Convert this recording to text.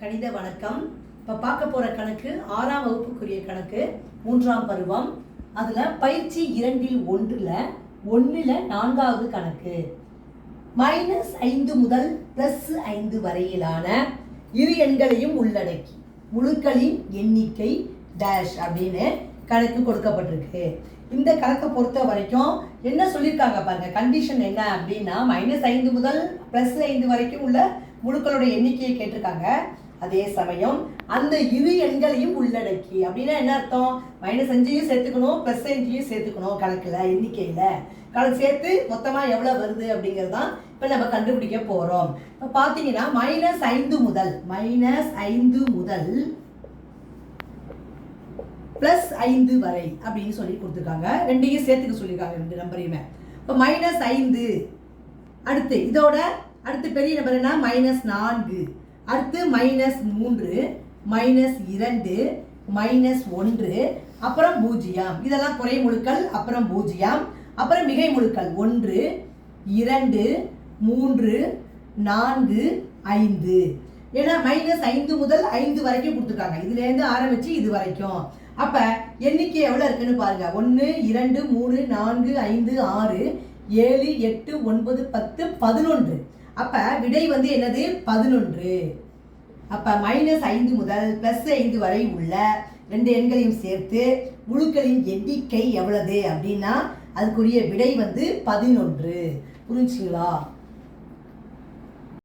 கணித வணக்கம் இப்போ பார்க்க போகிற கணக்கு ஆறாம் வகுப்புக்குரிய கணக்கு மூன்றாம் பருவம். அதில் பயிற்சி இரண்டில் ஒன்றில் ஒன்றில் நான்காவது கணக்கு. மைனஸ் ஐந்து முதல் ப்ளஸ் ஐந்து வரையிலான இரு எண்களையும் உள்ளடக்கி முழுக்களின் எண்ணிக்கை டேஷ் அப்படின்னு கணக்கு கொடுக்கப்பட்டிருக்கு. இந்த கணக்கை பொறுத்த வரைக்கும் என்ன சொல்லியிருக்காங்க பாருங்க கண்டிஷன் என்ன அப்படின்னா மைனஸ் ஐந்து முதல் ப்ளஸ் ஐந்து வரைக்கும் உள்ள முழுக்களோட எண்ணிக்கையை கேட்டிருக்காங்க. அதே சமயம் அந்த இரு எண்களையும் உள்ளடக்கி. அப்படின்னா என்ன அர்த்தம்? மைனஸ் அஞ்சையும் சேர்த்துக்கணும் ப்ளஸ் அஞ்சையும் சேர்த்துக்கணும் கணக்கில் எண்ணிக்கையில். கணக்கு சேர்த்து மொத்தமாக எவ்வளோ வருது அப்படிங்கிறது தான் இப்போ நம்ம கண்டுபிடிக்க போகிறோம் இப்போ பார்த்தீங்கன்னா மைனஸ் ஐந்து முதல் மைனஸ் ஐந்து முதல் ப்ளஸ் ஐந்து வரை அப்படின்னு சொல்லி கொடுத்துருக்காங்க. ரெண்டையும் சேர்த்துக்க சொல்லியிருக்காங்க ரெண்டு நம்பரையுமே இப்போ மைனஸ் ஐந்து அடுத்து இதோட அடுத்து பெரிய நம்பர் என்ன? மைனஸ் நான்கு. அடுத்து மைனஸ் மூன்று மைனஸ் இரண்டு மைனஸ் ஒன்று அப்புறம் பூஜ்ஜியம். இதெல்லாம் குறை முழுக்கள் அப்புறம் பூஜ்ஜியம். அப்புறம் மிகை முழுக்கள் ஒன்று இரண்டு மூன்று நான்கு ஐந்து. ஏன்னா மைனஸ் ஐந்து முதல் ஐந்து வரைக்கும் கொடுத்துருக்காங்க. இதுலேருந்து ஆரம்பித்து இது வரைக்கும். அப்போ எண்ணிக்கை எவ்வளோ இருக்குன்னு பாருங்க. ஒன்று இரண்டு மூணு நான்கு ஐந்து ஆறு ஏழு எட்டு ஒன்பது பத்து பதினொன்று. அப்போ விடை வந்து என்னது? பதினொன்று. அப்போ மைனஸ் ஐந்து முதல் ப்ளஸ் ஐந்து வரை உள்ள ரெண்டு எண்களையும் சேர்த்து முழுக்களின் எண்ணிக்கை எவ்வளவு அப்படின்னா அதுக்குரிய விடை வந்து பதினொன்று. புரிஞ்சுங்களா